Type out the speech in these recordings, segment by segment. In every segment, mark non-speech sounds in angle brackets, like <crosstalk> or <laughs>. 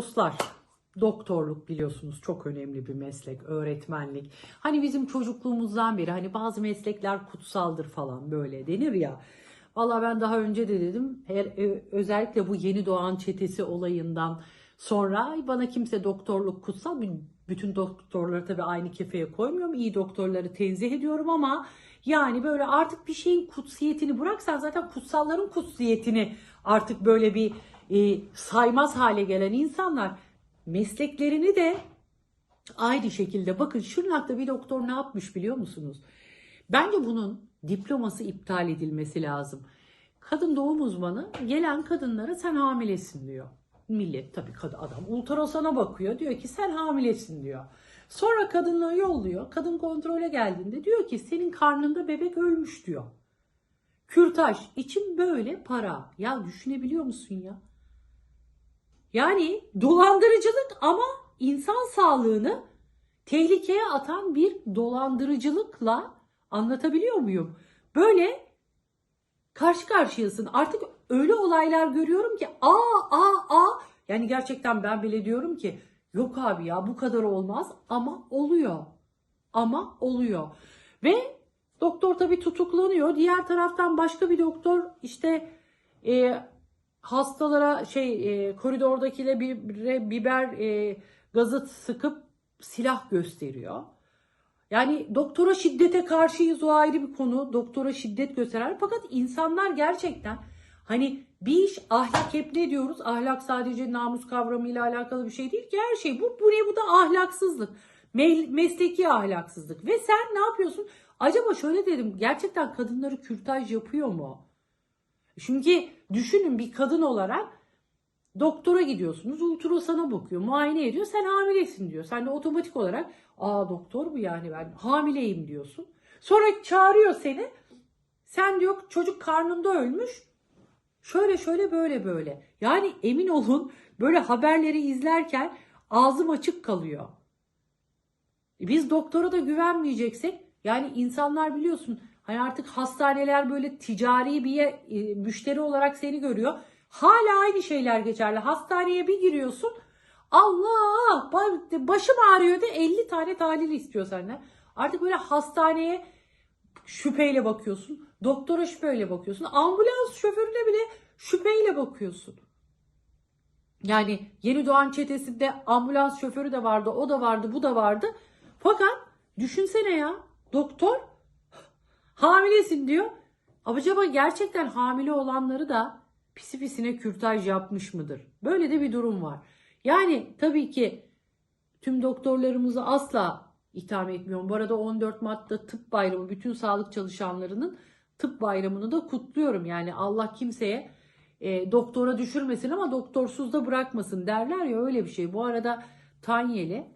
dostlar, doktorluk biliyorsunuz çok önemli bir meslek, öğretmenlik. Hani bizim çocukluğumuzdan beri hani bazı meslekler kutsaldır falan böyle denir ya. Valla ben daha önce de dedim her, e, özellikle bu yeni doğan çetesi olayından sonra "Ay bana kimse doktorluk kutsal. Bütün doktorları tabii aynı kefeye koymuyorum. İyi doktorları tenzih ediyorum ama yani böyle artık bir şeyin kutsiyetini bıraksan zaten kutsalların kutsiyetini artık böyle bir e, saymaz hale gelen insanlar mesleklerini de aynı şekilde bakın Şırnak'ta bir doktor ne yapmış biliyor musunuz? Bence bunun diploması iptal edilmesi lazım. Kadın doğum uzmanı gelen kadınlara sen hamilesin diyor. Millet tabii kad- adam ultrasona bakıyor diyor ki sen hamilesin diyor. Sonra kadınla yolluyor. Kadın kontrole geldiğinde diyor ki senin karnında bebek ölmüş diyor. Kürtaj için böyle para. Ya düşünebiliyor musun ya? Yani dolandırıcılık ama insan sağlığını tehlikeye atan bir dolandırıcılıkla anlatabiliyor muyum? Böyle karşı karşıyasın. Artık öyle olaylar görüyorum ki aa aa aa yani gerçekten ben bile diyorum ki yok abi ya bu kadar olmaz ama oluyor. Ama oluyor. Ve doktor tabii tutuklanıyor. Diğer taraftan başka bir doktor işte e, hastalara şey e, koridordakile bir biber e, gazı sıkıp silah gösteriyor. Yani doktora şiddete karşıyız o ayrı bir konu. Doktora şiddet gösterer. Fakat insanlar gerçekten hani bir iş ahlak hep ne diyoruz? Ahlak sadece namus kavramıyla alakalı bir şey değil ki her şey. Bu, bu ne? Bu da ahlaksızlık. Me- mesleki ahlaksızlık. Ve sen ne yapıyorsun? Acaba şöyle dedim. Gerçekten kadınları kürtaj yapıyor mu? Çünkü düşünün bir kadın olarak doktora gidiyorsunuz. Ultrasona bakıyor. Muayene ediyor. Sen hamilesin diyor. Sen de otomatik olarak aa doktor bu yani ben hamileyim diyorsun. Sonra çağırıyor seni. Sen diyor çocuk karnında ölmüş. Şöyle şöyle böyle böyle. Yani emin olun böyle haberleri izlerken ağzım açık kalıyor. Biz doktora da güvenmeyeceksek yani insanlar biliyorsun hani artık hastaneler böyle ticari bir e, müşteri olarak seni görüyor. Hala aynı şeyler geçerli. Hastaneye bir giriyorsun. Allah ba- başım ağrıyor de 50 tane tahlil istiyor senden. Artık böyle hastaneye şüpheyle bakıyorsun. Doktora şüpheyle bakıyorsun. Ambulans şoförüne bile şüpheyle bakıyorsun. Yani yeni doğan çetesinde ambulans şoförü de vardı, o da vardı, bu da vardı. Fakat düşünsene ya doktor hamilesin diyor. Acaba gerçekten hamile olanları da pisi pisine kürtaj yapmış mıdır? Böyle de bir durum var. Yani tabii ki tüm doktorlarımızı asla itham etmiyorum. Bu arada 14 Mart'ta tıp bayramı bütün sağlık çalışanlarının tıp bayramını da kutluyorum. Yani Allah kimseye e, doktora düşürmesin ama doktorsuz da bırakmasın derler ya öyle bir şey. Bu arada Tanyeli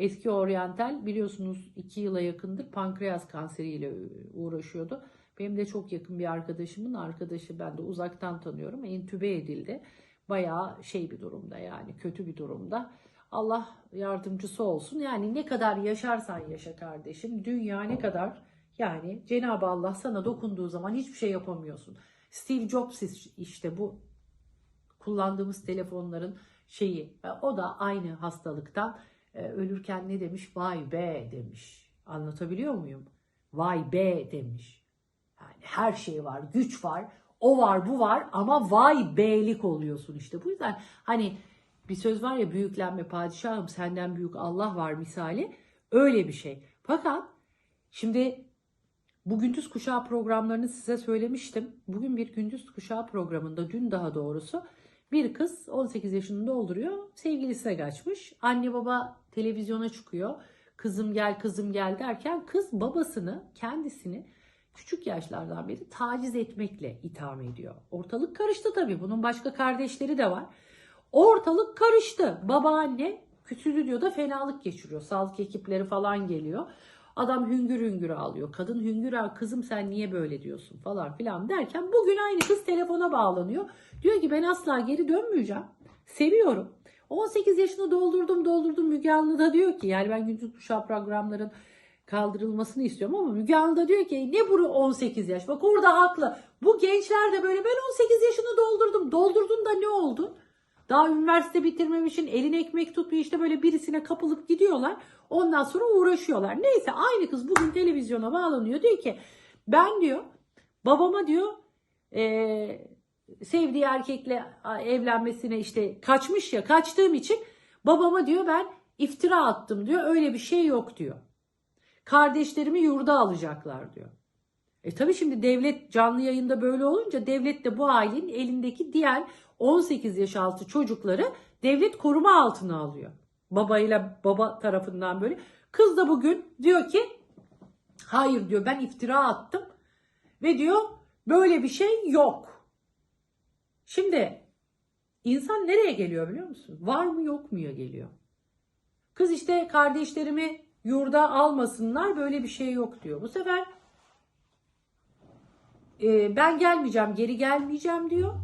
eski oryantal biliyorsunuz 2 yıla yakındır pankreas kanseriyle uğraşıyordu. Benim de çok yakın bir arkadaşımın arkadaşı ben de uzaktan tanıyorum. Entübe edildi. Bayağı şey bir durumda yani kötü bir durumda. Allah yardımcısı olsun. Yani ne kadar yaşarsan yaşa kardeşim. Dünya ne kadar yani Cenab-ı Allah sana dokunduğu zaman hiçbir şey yapamıyorsun. Steve Jobs işte bu kullandığımız telefonların şeyi. E, O da aynı hastalıktan e, ölürken ne demiş? Vay be demiş. Anlatabiliyor muyum? Vay be demiş. Yani her şey var, güç var, o var, bu var ama vay beylik oluyorsun işte. Bu yüzden hani bir söz var ya büyüklenme padişahım senden büyük Allah var misali. Öyle bir şey. Fakat şimdi bu gündüz kuşağı programlarını size söylemiştim. Bugün bir gündüz kuşağı programında dün daha doğrusu bir kız 18 yaşını dolduruyor. Sevgilisine kaçmış. Anne baba televizyona çıkıyor. Kızım gel kızım gel derken kız babasını kendisini küçük yaşlardan beri taciz etmekle itham ediyor. Ortalık karıştı tabii. Bunun başka kardeşleri de var. Ortalık karıştı. Babaanne stüdyoda fenalık geçiriyor. Sağlık ekipleri falan geliyor. Adam hüngür hüngür ağlıyor. Kadın hüngür ağlıyor. Kızım sen niye böyle diyorsun falan filan derken bugün aynı kız telefona bağlanıyor. Diyor ki ben asla geri dönmeyeceğim. Seviyorum. 18 yaşını doldurdum doldurdum Müge Anlı da diyor ki yani ben gündüz kuşağı programların kaldırılmasını istiyorum ama Müge Anlı da diyor ki ne bu 18 yaş? Bak orada haklı. Bu gençler de böyle ben 18 yaşını doldurdum. Doldurdun da ne oldu? Daha üniversite bitirmemişin elin ekmek tutmuyor işte böyle birisine kapılıp gidiyorlar. Ondan sonra uğraşıyorlar. Neyse aynı kız bugün televizyona bağlanıyor. Diyor ki ben diyor babama diyor eee, sevdiği erkekle evlenmesine işte kaçmış ya kaçtığım için babama diyor ben iftira attım diyor. Öyle bir şey yok diyor. Kardeşlerimi yurda alacaklar diyor. E tabii şimdi devlet canlı yayında böyle olunca devlet de bu ailenin elindeki diğer 18 yaş altı çocukları devlet koruma altına alıyor. Babayla baba tarafından böyle. Kız da bugün diyor ki hayır diyor ben iftira attım ve diyor böyle bir şey yok. Şimdi insan nereye geliyor biliyor musun? Var mı yok muya geliyor. Kız işte kardeşlerimi yurda almasınlar böyle bir şey yok diyor. Bu sefer e, ben gelmeyeceğim geri gelmeyeceğim diyor.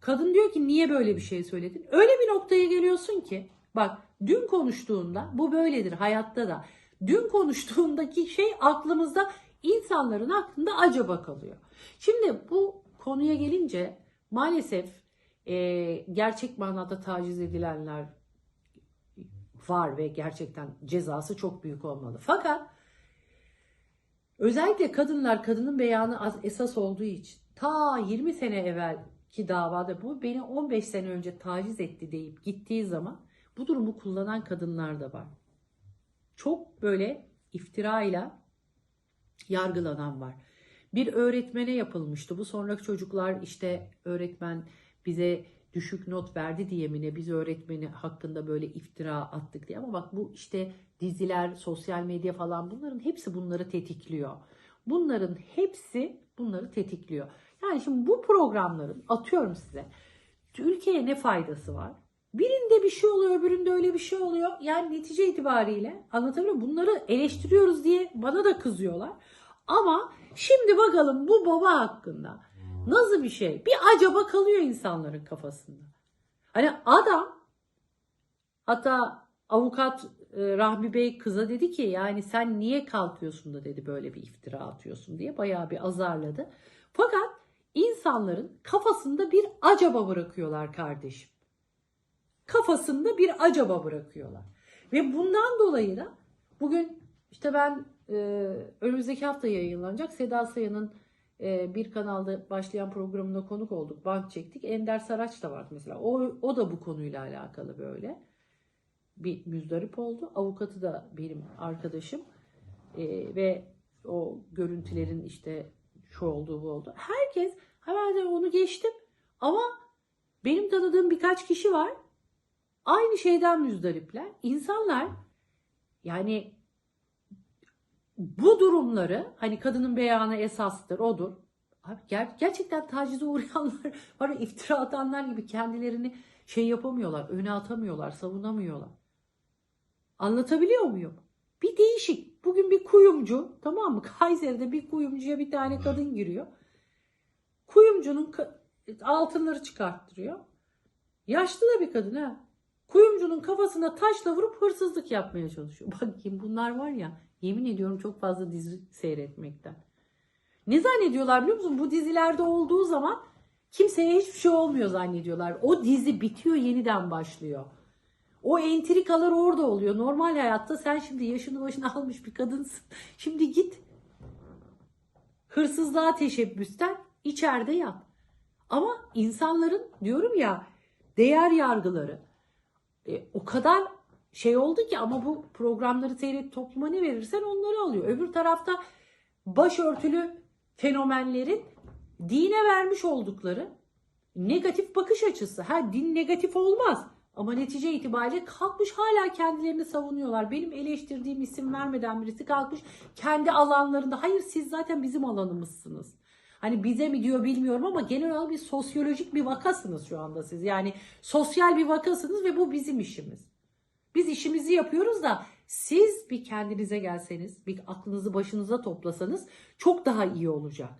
Kadın diyor ki niye böyle bir şey söyledin? Öyle bir noktaya geliyorsun ki bak dün konuştuğunda bu böyledir hayatta da. Dün konuştuğundaki şey aklımızda insanların aklında acaba kalıyor. Şimdi bu konuya gelince maalesef e, gerçek manada taciz edilenler var ve gerçekten cezası çok büyük olmalı. Fakat özellikle kadınlar kadının beyanı esas olduğu için ta 20 sene evvelki davada bu beni 15 sene önce taciz etti deyip gittiği zaman bu durumu kullanan kadınlar da var. Çok böyle iftirayla yargılanan var. Bir öğretmene yapılmıştı. Bu sonra çocuklar işte öğretmen bize düşük not verdi diye mi ne biz öğretmeni hakkında böyle iftira attık diye. Ama bak bu işte diziler, sosyal medya falan bunların hepsi bunları tetikliyor. Bunların hepsi bunları tetikliyor. Yani şimdi bu programların atıyorum size ülkeye ne faydası var? Birinde bir şey oluyor, öbüründe öyle bir şey oluyor. Yani netice itibariyle anlatabiliyor muyum? Bunları eleştiriyoruz diye bana da kızıyorlar. Ama şimdi bakalım bu baba hakkında nasıl bir şey? Bir acaba kalıyor insanların kafasında. Hani adam hatta avukat e, Rahmi Bey kıza dedi ki yani sen niye kalkıyorsun da dedi böyle bir iftira atıyorsun diye bayağı bir azarladı. Fakat insanların kafasında bir acaba bırakıyorlar kardeşim. Kafasında bir acaba bırakıyorlar. Ve bundan dolayı da bugün işte ben e, önümüzdeki hafta yayınlanacak Seda Sayan'ın e, bir kanalda başlayan programına konuk olduk. Bank çektik. Ender Saraç da vardı mesela. O, o da bu konuyla alakalı böyle bir müzdarip oldu. Avukatı da benim arkadaşım. E, ve o görüntülerin işte şu olduğu bu oldu. Herkes hemen onu geçtim. Ama benim tanıdığım birkaç kişi var. Aynı şeyden müzdaripler. İnsanlar yani bu durumları hani kadının beyanı esastır, odur. Abi ger- gerçekten tacize uğrayanlar <laughs> var ya, iftira atanlar gibi kendilerini şey yapamıyorlar, öne atamıyorlar, savunamıyorlar. Anlatabiliyor muyum? Bir değişik. Bugün bir kuyumcu tamam mı? Kayseri'de bir kuyumcuya bir tane kadın giriyor. Kuyumcunun altınları çıkarttırıyor. Yaşlı da bir kadın ha. Kuyumcunun kafasına taşla vurup hırsızlık yapmaya çalışıyor. <laughs> Bakayım bunlar var ya yemin ediyorum çok fazla dizi seyretmekten. Ne zannediyorlar biliyor musun? Bu dizilerde olduğu zaman kimseye hiçbir şey olmuyor zannediyorlar. O dizi bitiyor yeniden başlıyor. O entrikalar orada oluyor. Normal hayatta sen şimdi yaşını başına <laughs> almış bir kadınsın. Şimdi git hırsızlığa teşebbüsten içeride yat. Ama insanların diyorum ya değer yargıları e, o kadar şey oldu ki ama bu programları seyret topluma ne verirsen onları alıyor. Öbür tarafta başörtülü fenomenlerin dine vermiş oldukları negatif bakış açısı. Ha din negatif olmaz. Ama netice itibariyle kalkmış hala kendilerini savunuyorlar. Benim eleştirdiğim isim vermeden birisi kalkmış kendi alanlarında. Hayır siz zaten bizim alanımızsınız. Hani bize mi diyor bilmiyorum ama genel olarak bir sosyolojik bir vakasınız şu anda siz. Yani sosyal bir vakasınız ve bu bizim işimiz. Biz işimizi yapıyoruz da siz bir kendinize gelseniz, bir aklınızı başınıza toplasanız çok daha iyi olacak.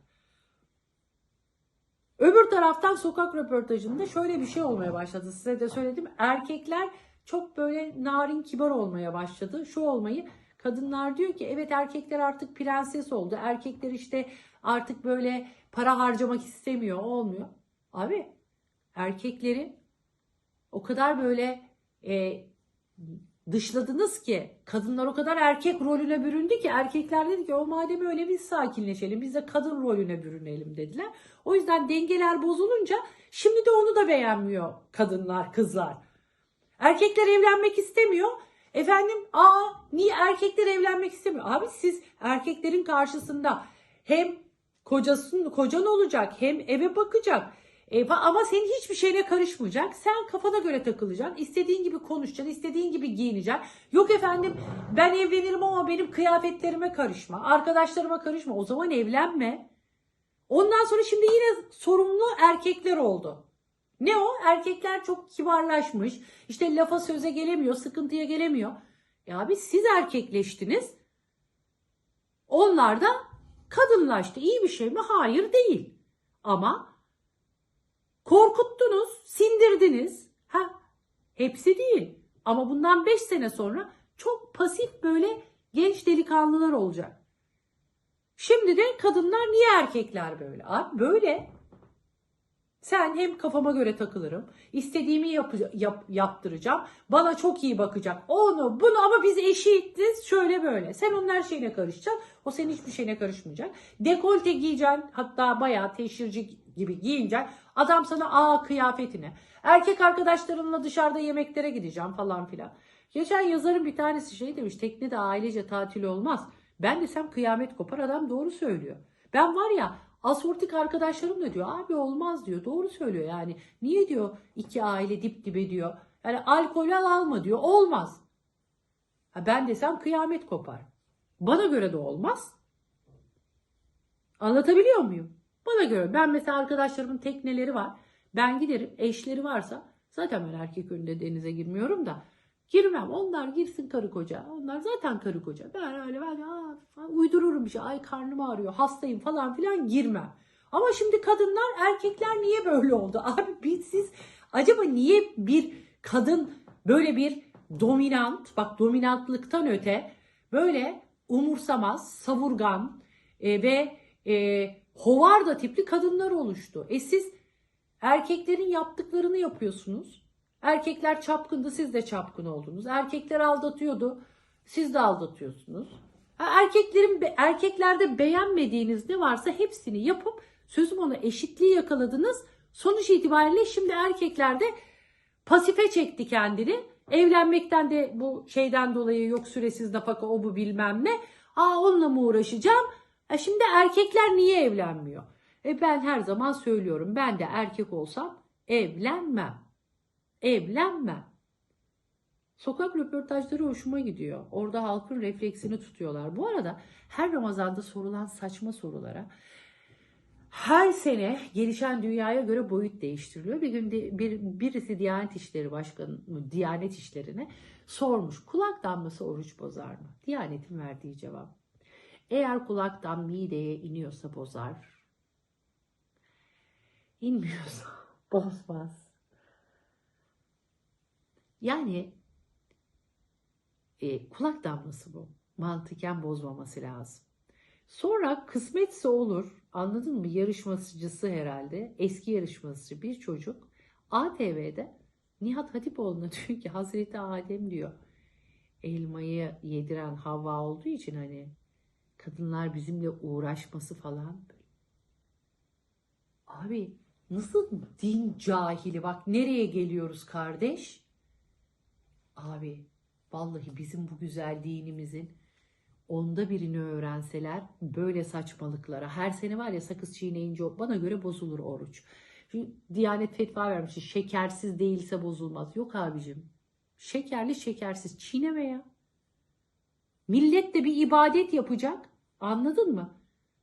Öbür taraftan sokak röportajında şöyle bir şey olmaya başladı. Size de söyledim. Erkekler çok böyle narin kibar olmaya başladı. Şu olmayı kadınlar diyor ki evet erkekler artık prenses oldu. Erkekler işte artık böyle para harcamak istemiyor, olmuyor. Abi erkeklerin o kadar böyle e, dışladınız ki kadınlar o kadar erkek rolüne büründü ki erkekler dedi ki o madem öyle biz sakinleşelim biz de kadın rolüne bürünelim dediler. O yüzden dengeler bozulunca şimdi de onu da beğenmiyor kadınlar kızlar. Erkekler evlenmek istemiyor. Efendim aa niye erkekler evlenmek istemiyor? Abi siz erkeklerin karşısında hem kocasın kocan olacak hem eve bakacak. E, ama senin hiçbir şeyine karışmayacak. Sen kafana göre takılacaksın. İstediğin gibi konuşacaksın. istediğin gibi giyineceksin. Yok efendim ben evlenirim ama benim kıyafetlerime karışma. Arkadaşlarıma karışma. O zaman evlenme. Ondan sonra şimdi yine sorumlu erkekler oldu. Ne o? Erkekler çok kibarlaşmış. İşte lafa söze gelemiyor, sıkıntıya gelemiyor. Ya abi siz erkekleştiniz. Onlar da kadınlaştı. İyi bir şey mi? Hayır değil. Ama korkuttunuz, sindirdiniz. Ha, hepsi değil. Ama bundan 5 sene sonra çok pasif böyle genç delikanlılar olacak. Şimdi de kadınlar niye erkekler böyle? Abi böyle. Sen hem kafama göre takılırım, istediğimi yap, yap- yaptıracağım, bana çok iyi bakacak, onu bunu ama biz eşitiz şöyle böyle. Sen onun her şeyine karışacaksın, o senin hiçbir şeyine karışmayacak. Dekolte giyeceksin, hatta bayağı teşhirci gibi giyineceksin. Adam sana aa kıyafetine. Erkek arkadaşlarınla dışarıda yemeklere gideceğim falan filan. Geçen yazarın bir tanesi şey demiş, teknede ailece tatil olmaz. Ben desem kıyamet kopar, adam doğru söylüyor. Ben var ya Asortik arkadaşlarım da diyor abi olmaz diyor. Doğru söylüyor yani. Niye diyor iki aile dip dibe diyor. Yani alkol al alma diyor. Olmaz. Ha ben desem kıyamet kopar. Bana göre de olmaz. Anlatabiliyor muyum? Bana göre. Ben mesela arkadaşlarımın tekneleri var. Ben giderim. Eşleri varsa zaten ben erkek önünde denize girmiyorum da girmem. Onlar girsin karı koca. Onlar zaten karı koca. Ben öyle ben aa, uydururum bir şey. Ay karnım ağrıyor, hastayım falan filan girmem. Ama şimdi kadınlar, erkekler niye böyle oldu? <laughs> Abi biz siz acaba niye bir kadın böyle bir dominant, bak dominantlıktan öte böyle umursamaz, savurgan e, ve e, hovarda tipli kadınlar oluştu. E siz erkeklerin yaptıklarını yapıyorsunuz. Erkekler çapkındı, siz de çapkın oldunuz. Erkekler aldatıyordu, siz de aldatıyorsunuz. Erkeklerin erkeklerde beğenmediğiniz ne varsa hepsini yapıp sözüm ona eşitliği yakaladınız. Sonuç itibariyle şimdi erkeklerde pasife çekti kendini. Evlenmekten de bu şeyden dolayı yok süresiz nafaka o bu bilmem ne. Aa onunla mı uğraşacağım? E şimdi erkekler niye evlenmiyor? E ben her zaman söylüyorum ben de erkek olsam evlenmem. Evlenmem. Sokak röportajları hoşuma gidiyor. Orada halkın refleksini tutuyorlar. Bu arada her Ramazan'da sorulan saçma sorulara her sene gelişen dünyaya göre boyut değiştiriliyor. Bir gün bir, birisi Diyanet İşleri Başkanı, Diyanet İşleri'ne sormuş. Kulak damlası oruç bozar mı? Diyanet'in verdiği cevap. Eğer kulaktan mideye iniyorsa bozar. İnmiyorsa <laughs> bozmaz. Yani e, kulak damlası bu. Mantıken bozmaması lazım. Sonra kısmetse olur. Anladın mı? Yarışmacısı herhalde. Eski yarışmacısı bir çocuk. ATV'de Nihat Hatipoğlu'na <laughs> diyor ki Hazreti Adem diyor. Elmayı yediren Havva olduğu için hani kadınlar bizimle uğraşması falan. Abi nasıl din cahili bak nereye geliyoruz kardeş? Abi vallahi bizim bu güzel dinimizin onda birini öğrenseler böyle saçmalıklara her sene var ya sakız çiğneyince bana göre bozulur oruç. Çünkü Diyanet fetva vermiş şekersiz değilse bozulmaz. Yok abicim şekerli şekersiz çiğneme ya. Millet de bir ibadet yapacak anladın mı?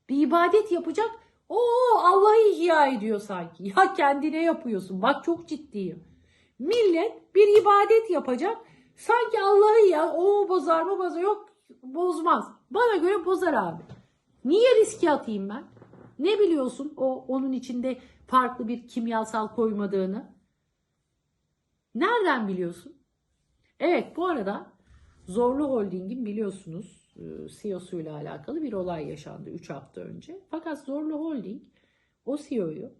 Bir ibadet yapacak o Allah'ı ihya ediyor sanki. Ya kendine yapıyorsun bak çok ciddiyim. Millet bir ibadet yapacak sanki Allah'ı ya o bozar mı bozar yok bozmaz. Bana göre bozar abi. Niye riske atayım ben? Ne biliyorsun o onun içinde farklı bir kimyasal koymadığını? Nereden biliyorsun? Evet bu arada Zorlu Holding'in biliyorsunuz CEO'suyla alakalı bir olay yaşandı 3 hafta önce. Fakat Zorlu Holding o CEO'yu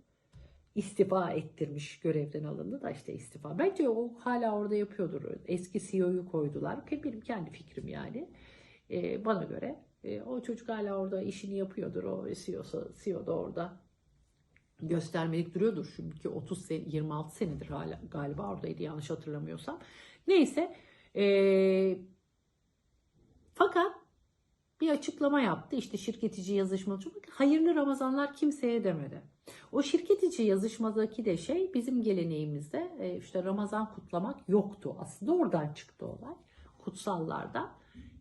istifa ettirmiş görevden alındı da işte istifa. Bence o hala orada yapıyordur. Eski CEO'yu koydular. Benim kendi fikrim yani. Ee, bana göre e, o çocuk hala orada işini yapıyordur. O CEO, CEO da orada göstermelik duruyordur. Çünkü 30 sene, 26 senedir hala galiba oradaydı yanlış hatırlamıyorsam. Neyse. Ee, fakat bir açıklama yaptı. İşte şirket içi yazışmacı. Hayırlı Ramazanlar kimseye demedi. O şirket içi yazışmadaki de şey bizim geleneğimizde e, işte Ramazan kutlamak yoktu. Aslında oradan çıktı olay. Kutsallarda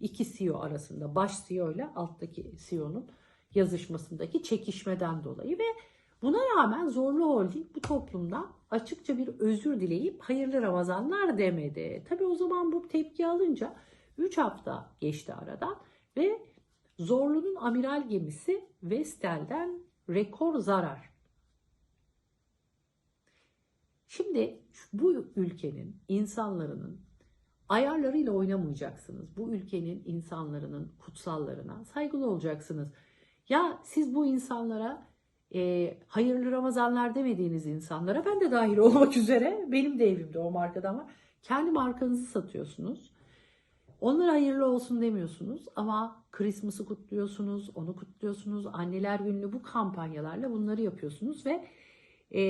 iki CEO arasında baş CEO ile alttaki CEO'nun yazışmasındaki çekişmeden dolayı ve buna rağmen Zorlu Holding bu toplumda açıkça bir özür dileyip hayırlı Ramazanlar demedi. Tabi o zaman bu tepki alınca 3 hafta geçti aradan ve Zorlu'nun amiral gemisi Vestel'den rekor zarar. Şimdi bu ülkenin insanlarının ayarlarıyla oynamayacaksınız. Bu ülkenin insanların kutsallarına saygılı olacaksınız. Ya siz bu insanlara e, hayırlı Ramazanlar demediğiniz insanlara ben de dahil olmak <laughs> üzere benim de evimde o markadan var. Kendi markanızı satıyorsunuz. Onlara hayırlı olsun demiyorsunuz ama Christmas'ı kutluyorsunuz, onu kutluyorsunuz. Anneler gününü bu kampanyalarla bunları yapıyorsunuz ve e,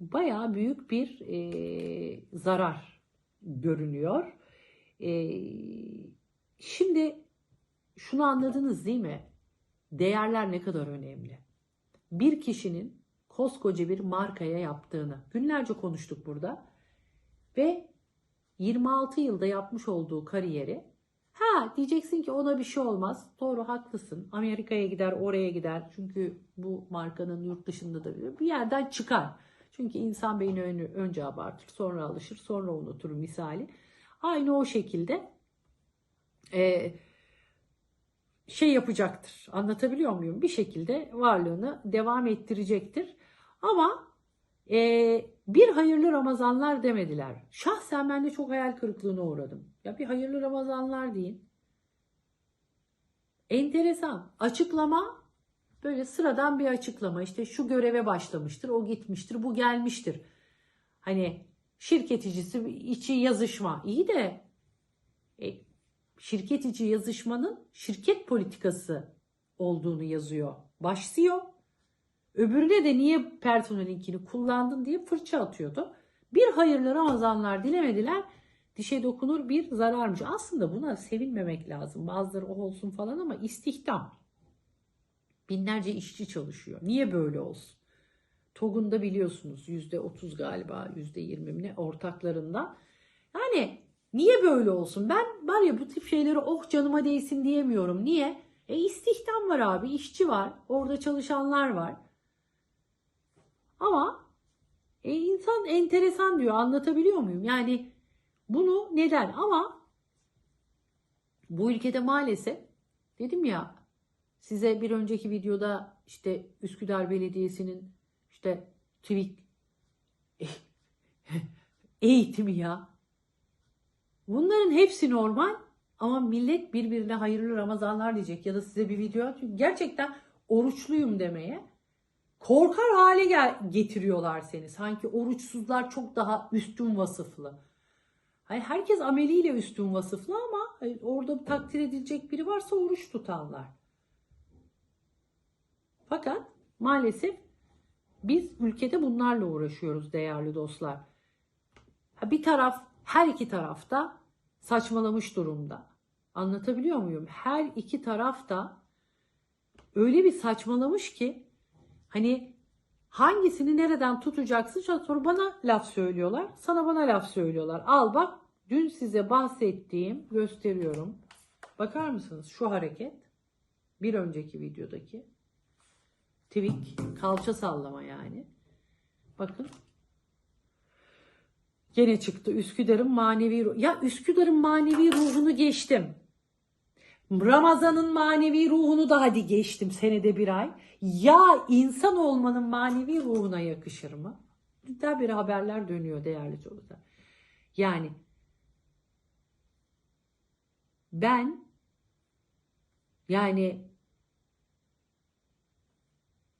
bayağı büyük bir e, zarar görünüyor. E, şimdi şunu anladınız değil mi? Değerler ne kadar önemli. Bir kişinin koskoca bir markaya yaptığını günlerce konuştuk burada ve 26 yılda yapmış olduğu kariyeri ha diyeceksin ki ona bir şey olmaz. Doğru haklısın. Amerika'ya gider, oraya gider. Çünkü bu markanın yurt dışında da bir yerden çıkar. Çünkü insan beyni önce, abartır, sonra alışır, sonra unutur misali. Aynı o şekilde e, şey yapacaktır. Anlatabiliyor muyum? Bir şekilde varlığını devam ettirecektir. Ama e, bir hayırlı Ramazanlar demediler. Şahsen ben de çok hayal kırıklığına uğradım. Ya bir hayırlı Ramazanlar deyin. Enteresan. Açıklama böyle sıradan bir açıklama. İşte şu göreve başlamıştır, o gitmiştir, bu gelmiştir. Hani şirket içisi içi yazışma. İyi de e, şirket içi yazışmanın şirket politikası olduğunu yazıyor. Baş CEO Öbürüne de niye personelinkini kullandın diye fırça atıyordu. Bir hayırlı Ramazanlar dilemediler. Dişe dokunur bir zararmış. Aslında buna sevinmemek lazım. Bazıları o olsun falan ama istihdam. Binlerce işçi çalışıyor. Niye böyle olsun? TOG'un da biliyorsunuz %30 galiba %20 ne ortaklarından. Yani niye böyle olsun? Ben var ya bu tip şeyleri oh canıma değsin diyemiyorum. Niye? E istihdam var abi, işçi var, orada çalışanlar var. Ama e, insan enteresan diyor anlatabiliyor muyum? Yani bunu neden ama bu ülkede maalesef dedim ya size bir önceki videoda işte Üsküdar Belediyesi'nin işte TÜİK <laughs> eğitimi ya. Bunların hepsi normal ama millet birbirine hayırlı Ramazanlar diyecek ya da size bir video atıyor. Gerçekten oruçluyum demeye korkar hale gel getiriyorlar seni. Sanki oruçsuzlar çok daha üstün vasıflı. Hani herkes ameliyle üstün vasıflı ama orada takdir edilecek biri varsa oruç tutanlar. Fakat maalesef biz ülkede bunlarla uğraşıyoruz değerli dostlar. Bir taraf her iki tarafta saçmalamış durumda. Anlatabiliyor muyum? Her iki tarafta öyle bir saçmalamış ki Hani hangisini nereden tutacaksın? Sonra bana laf söylüyorlar. Sana bana laf söylüyorlar. Al bak dün size bahsettiğim gösteriyorum. Bakar mısınız şu hareket? Bir önceki videodaki. Twik kalça sallama yani. Bakın. Gene çıktı Üsküdar'ın manevi Ya Üsküdar'ın manevi ruhunu geçtim. Ramazan'ın manevi ruhunu da hadi geçtim senede bir ay. Ya insan olmanın manevi ruhuna yakışır mı? Daha bir haberler dönüyor değerli çocuklar. Yani ben yani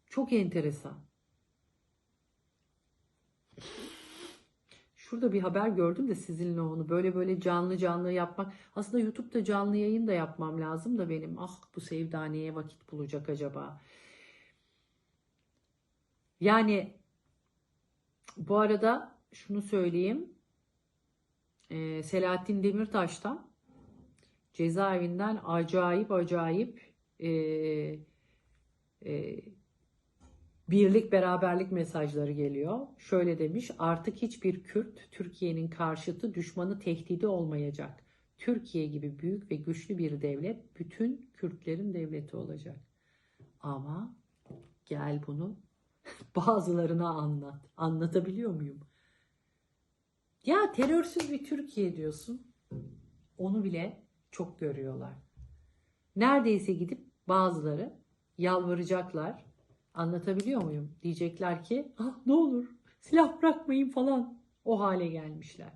çok enteresan. Şurada bir haber gördüm de sizinle onu böyle böyle canlı canlı yapmak. Aslında YouTube'da canlı yayın da yapmam lazım da benim. Ah bu Sevda neye vakit bulacak acaba? Yani bu arada şunu söyleyeyim. Ee, Selahattin Demirtaş'tan cezaevinden acayip acayip e, e, birlik beraberlik mesajları geliyor. Şöyle demiş artık hiçbir Kürt Türkiye'nin karşıtı düşmanı tehdidi olmayacak. Türkiye gibi büyük ve güçlü bir devlet bütün Kürtlerin devleti olacak. Ama gel bunu <laughs> bazılarına anlat. Anlatabiliyor muyum? Ya terörsüz bir Türkiye diyorsun. Onu bile çok görüyorlar. Neredeyse gidip bazıları yalvaracaklar. Anlatabiliyor muyum? Diyecekler ki ah, ne olur silah bırakmayın falan. O hale gelmişler.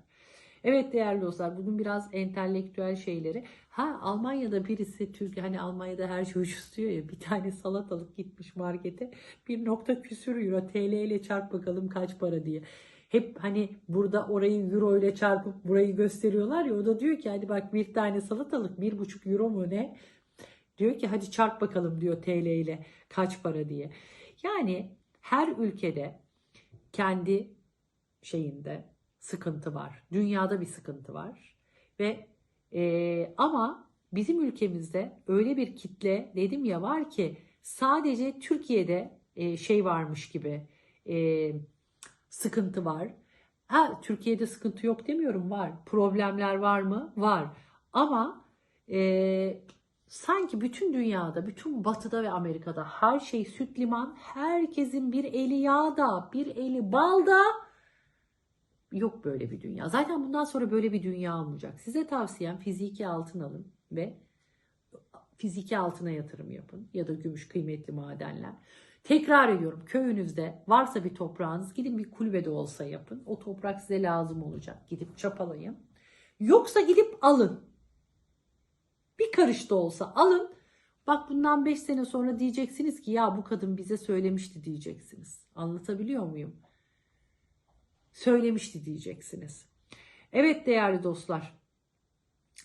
Evet değerli dostlar bugün biraz entelektüel şeyleri. Ha Almanya'da birisi Türkiye hani Almanya'da her şey ucuz diyor ya bir tane salatalık gitmiş markete bir nokta küsür euro TL ile çarp bakalım kaç para diye. Hep hani burada orayı euro ile çarpıp burayı gösteriyorlar ya o da diyor ki hadi bak bir tane salatalık bir buçuk euro mu ne? Diyor ki hadi çarp bakalım diyor TL ile kaç para diye. Yani her ülkede kendi şeyinde sıkıntı var. Dünyada bir sıkıntı var. Ve e, ama bizim ülkemizde öyle bir kitle dedim ya var ki sadece Türkiye'de e, şey varmış gibi e, sıkıntı var. Ha Türkiye'de sıkıntı yok demiyorum var. Problemler var mı? Var. Ama e, sanki bütün dünyada, bütün batıda ve Amerika'da her şey süt liman, herkesin bir eli yağda, bir eli balda. Yok böyle bir dünya. Zaten bundan sonra böyle bir dünya olmayacak. Size tavsiyem fiziki altın alın ve fiziki altına yatırım yapın ya da gümüş kıymetli madenler. Tekrar ediyorum köyünüzde varsa bir toprağınız gidin bir kulübede olsa yapın. O toprak size lazım olacak. Gidip çapalayın. Yoksa gidip alın. Bir karış da olsa alın. Bak bundan 5 sene sonra diyeceksiniz ki ya bu kadın bize söylemişti diyeceksiniz. Anlatabiliyor muyum? Söylemişti diyeceksiniz. Evet değerli dostlar.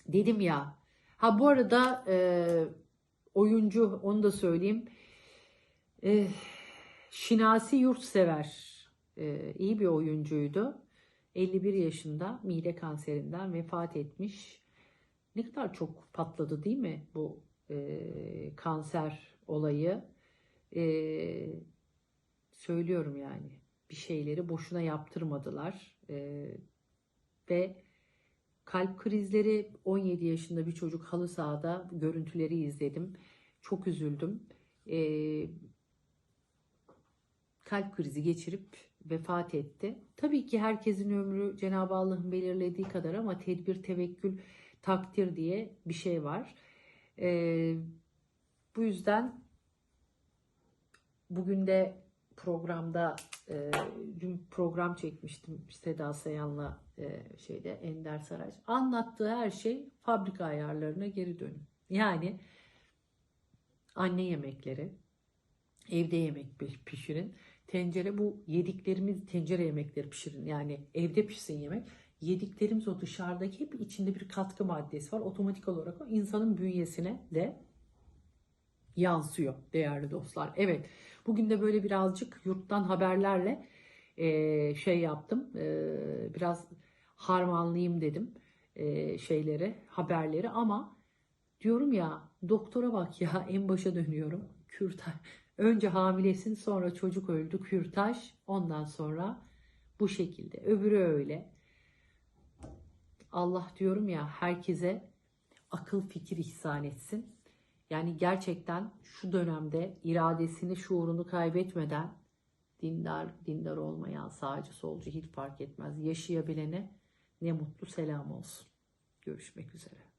Dedim ya. Ha bu arada e, oyuncu onu da söyleyeyim. E, Şinasi Yurtsever e, iyi bir oyuncuydu. 51 yaşında mide kanserinden vefat etmiş. Ne kadar çok patladı değil mi bu e, kanser olayı? E, söylüyorum yani bir şeyleri boşuna yaptırmadılar. E, ve kalp krizleri 17 yaşında bir çocuk halı sahada görüntüleri izledim. Çok üzüldüm. E, kalp krizi geçirip vefat etti. Tabii ki herkesin ömrü Cenab-ı Allah'ın belirlediği kadar ama tedbir, tevekkül, takdir diye bir şey var. Ee, bu yüzden bugün de programda e, dün program çekmiştim Seda Sayan'la e, şeyde Ender Saraç. Anlattığı her şey fabrika ayarlarına geri dönün. Yani anne yemekleri, evde yemek pişirin. Tencere bu yediklerimiz tencere yemekleri pişirin. Yani evde pişsin yemek. Yediklerimiz o dışarıdaki hep içinde bir katkı maddesi var. Otomatik olarak o insanın bünyesine de yansıyor değerli dostlar. Evet bugün de böyle birazcık yurttan haberlerle e, şey yaptım. E, biraz harmanlayayım dedim e, şeyleri haberleri ama diyorum ya doktora bak ya <laughs> en başa dönüyorum. Kürtaj Önce hamilesin sonra çocuk öldü kürtaj ondan sonra bu şekilde öbürü öyle. Allah diyorum ya herkese akıl fikir ihsan etsin. Yani gerçekten şu dönemde iradesini, şuurunu kaybetmeden dindar, dindar olmayan sağcı, solcu hiç fark etmez. Yaşayabilene ne mutlu selam olsun. Görüşmek üzere.